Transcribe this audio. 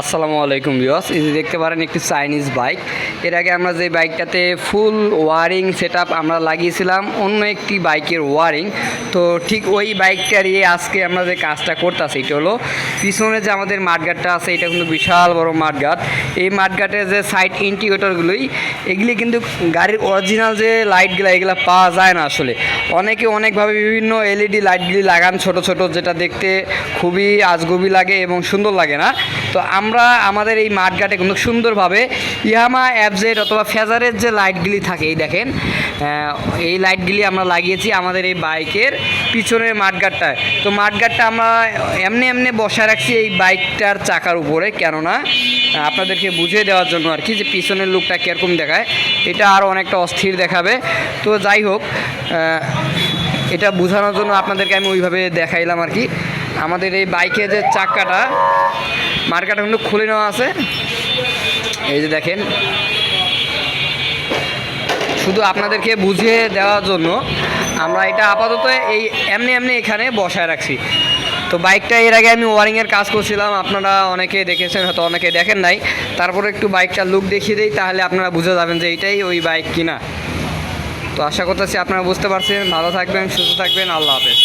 আসসালামু আলাইকুম বিয়স এই দেখতে পারেন একটি চাইনিজ বাইক এর আগে আমরা যে বাইকটাতে ফুল ওয়ারিং সেট আমরা লাগিয়েছিলাম, অন্য একটি বাইকের ওয়ারিং তো ঠিক ওই বাইকটারই আজকে আমরা যে কাজটা করতেছি, এটা হলো পিছনে যে আমাদের মাঠঘাটটা আছে, এটা কিন্তু বিশাল বড় মাঠঘাট। এই মাঠগাটের যে সাইড ইন্ডিকেটরগুলোই এগুলি কিন্তু গাড়ির অরিজিনাল যে লাইটগুলো এগুলো পাওয়া যায় না আসলে। অনেকে অনেকভাবে বিভিন্ন এলইডি লাইটগুলি লাগান, ছোট ছোট, যেটা দেখতে খুবই আজগুবি লাগে এবং সুন্দর লাগে না। তো আমরা আমাদের এই মাঠঘাটে কিন্তু সুন্দরভাবে ইয়ামা অ্যাবজেট অথবা ফেজারের যে লাইটগুলি থাকে, এই দেখেন এই লাইটগুলি আমরা লাগিয়েছি আমাদের এই বাইকের পিছনের মাঠঘাটটায়। তো মাঠঘাটটা আমরা এমনি এমনি বসায় রাখছি এই বাইকটার চাকার উপরে, কেননা আপনাদেরকে বুঝিয়ে দেওয়ার জন্য আর কি যে পিছনের লুকটা কীরকম দেখায়, এটা আরও অনেকটা অস্থির দেখাবে। তো যাই হোক এটা বোঝানোর জন্য আপনাদেরকে আমি ওইভাবে দেখাইলাম আর কি। আমাদের এই বাইকের যে চাকাটা, মার্কাটা কিন্তু খুলে নেওয়া আছে। এই যে দেখেন, শুধু আপনাদেরকে বুঝিয়ে দেওয়ার জন্য আমরা এটা আপাতত এই এমনি এমনি এখানে বসায় রাখছি। তো বাইকটা এর আগে আমি ওয়ারিংয়ের কাজ করছিলাম, আপনারা অনেকে দেখেছেন, হয়তো অনেকে দেখেন নাই। তারপরে একটু বাইকটা লুক দেখিয়ে দিই, তাহলে আপনারা বুঝে যাবেন যে এটাই ওই বাইক কিনা। তো আশা করতেছি আপনারা বুঝতে পারছেন। ভালো থাকবেন, সুস্থ থাকবেন, আল্লাহ হাফেজ।